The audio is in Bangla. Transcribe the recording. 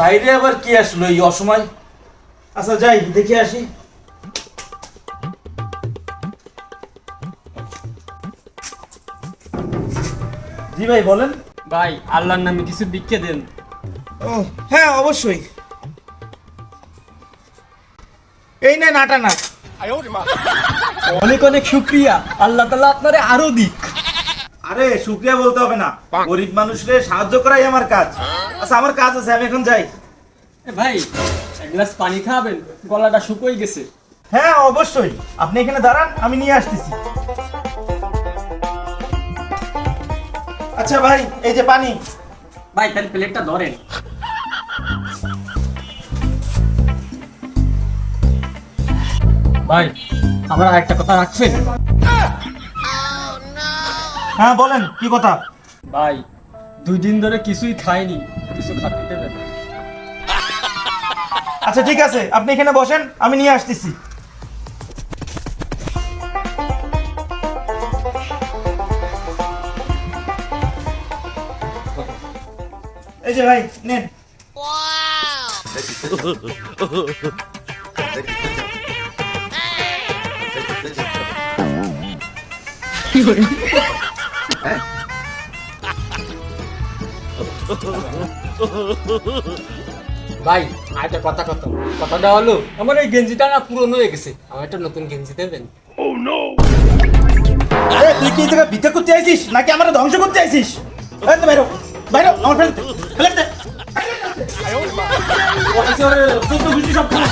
বাইরে আবার কি আসলো এই অসময়? আচ্ছা যাই দেখে আসি। জি ভাই বলেন। ভাই আল্লাহর নামে কিছু ভিক্ষে দেন। ও হ্যাঁ অবশ্যই। এই নেন আটা না অনেক অনেক শুক্রিয়া। আল্লাহ তালা আপনারে আরও দিক। আরে শুক্রিয়া বলতে হবে না। গরিব মানুষদের সাহায্য করাই আমার কাজ। আচ্ছা আমার কাজ আছে আমি এখন যাই। ভাই এক গ্লাস পানি খাবেন গলাটা শুকোই গেছে। হ্যাঁ অবশ্যই। আপনি এখানে দাঁড়ান আমি নিয়ে আসতেছি। আচ্ছা ভাই এই যে পানি। ভাই তাহলে প্লেটটা ধরেন। ভাই আমার একটা কথা রাখছেন হ্যাঁ বলেন কি কথা? ভাই দুই দিন ধরে কিছুই খাইনি কিছু খাতে দেবেন আচ্ছা ঠিক আছে আপনি এখানে বসেন আমি নিয়ে আসতেছি। এই যে ভাই নেন। ভাই আর একটা কথা কথা কথাটা হলো আমার এই গেঞ্জিটা না পুরনো হয়ে গেছে। আমার একটা নতুন গেঞ্জি দেবেন। আরে তুই কি জায়গায় ভিক্ষা করতে আইছিস? নাকি আমার ধ্বংস করতে আইছিস? এই তো বাইরো বাইরো আমার ফেলতে ফেলতে চোদ্দ গুষ্টি সব। খা